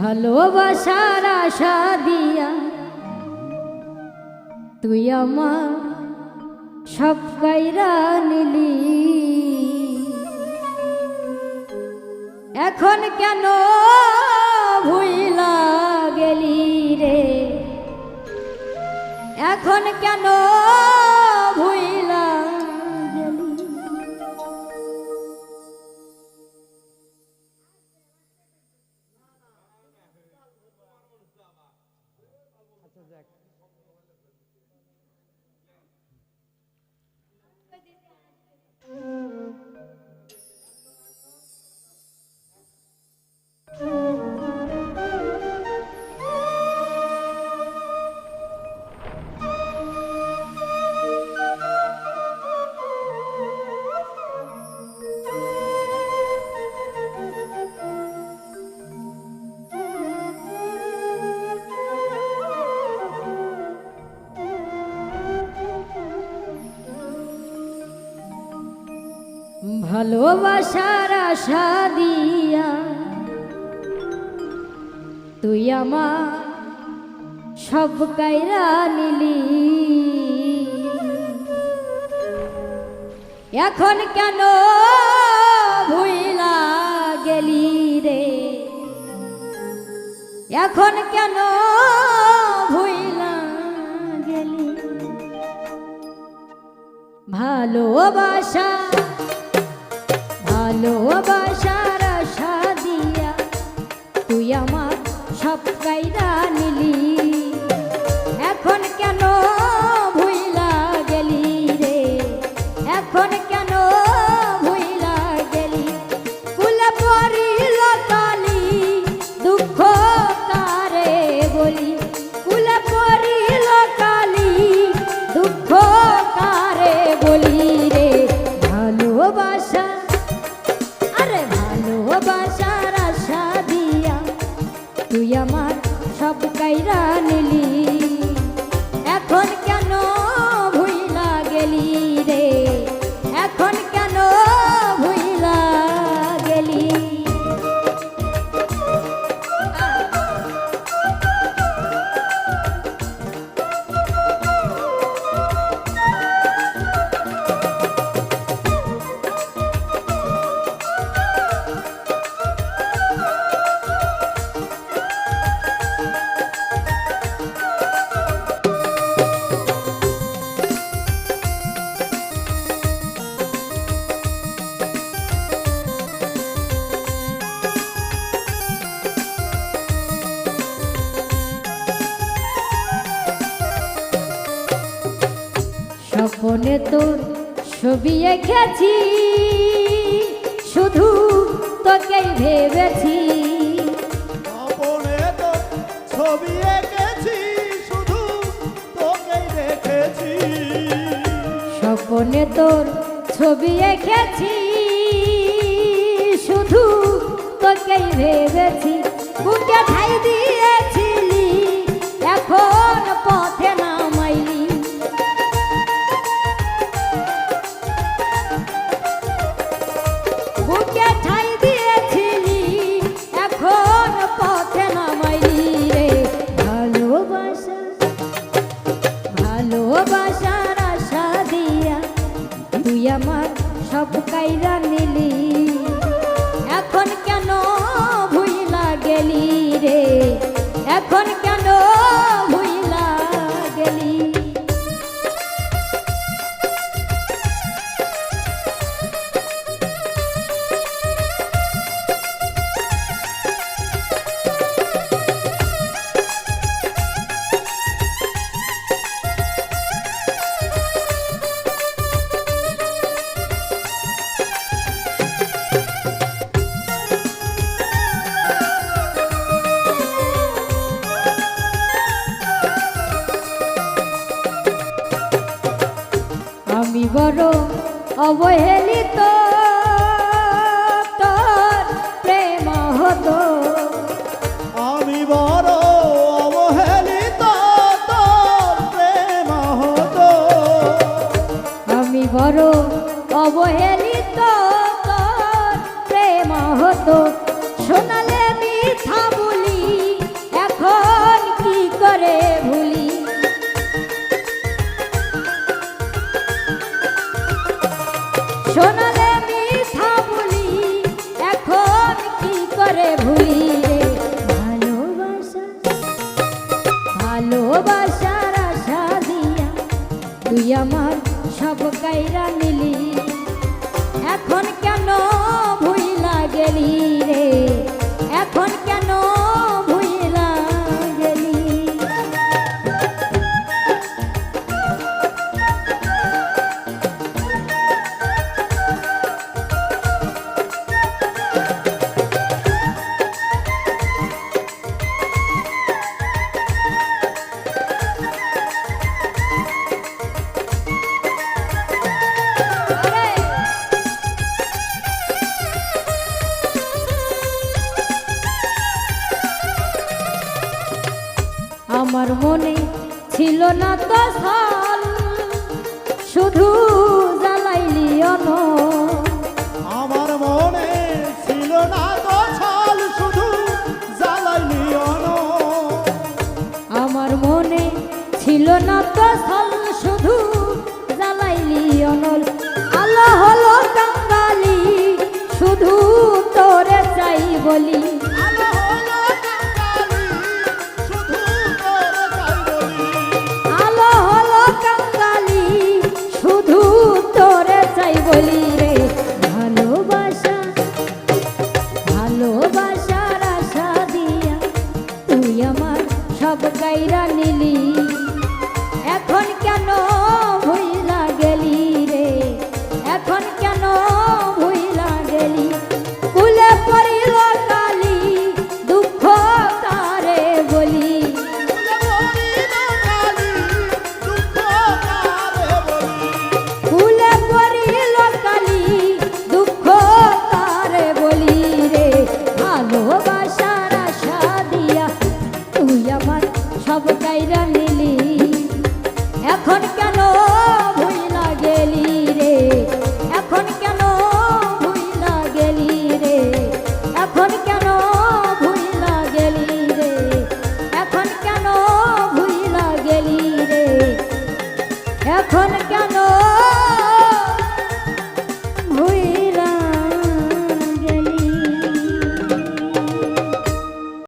ভালোবাসার আশা দিয়া তুই আমার সব কাইরা নিলি। এখন কেন ভুইলা গেলি রে? এখন কেন ভালোবাসার আশা দিয়া তুই আমার সব কাইরা নিলি। এখন কেন ভুইলা গেলি রে? এখন কেন ভুইলা গেলি? ভালোবাসা ভালোবাসার কাইরা নিলি স্বপনে তোর ছবি এঁকেছি শুধু তোকেই ভেবেছি। ছবি এঁকেছি শুধু তোকেই দেখেছি। স্বপনে তোর ছবি এঁকেছি শুধু তোকেই ভেবেছি। বুকে ঠাই দিয়েছিলি আমার সব কাইরা নিলি। আমি বড় অবহেলিত। তোর প্রেম হতো। আমি বড় অবহেলিত তোর প্রেম হতো। আমি বড় অবহেলিত। তুই আমার সব কাইরা নিলি। এখন কেন ভুইলা গেলি রে? মনে ছিল না তো সাল। শুধু জ্বালাইলি অন আমার মনে ছিল না তো ছাল শুধু জ্বালাইলি অন আমার মনে ছিল না তো সাল শুধু জ্বালাইলি অনল আলো হলো কাঙ্গালি শুধু তোরে চাই বলি। সব গাইরা নিলি। এখন কেন সব গাইরা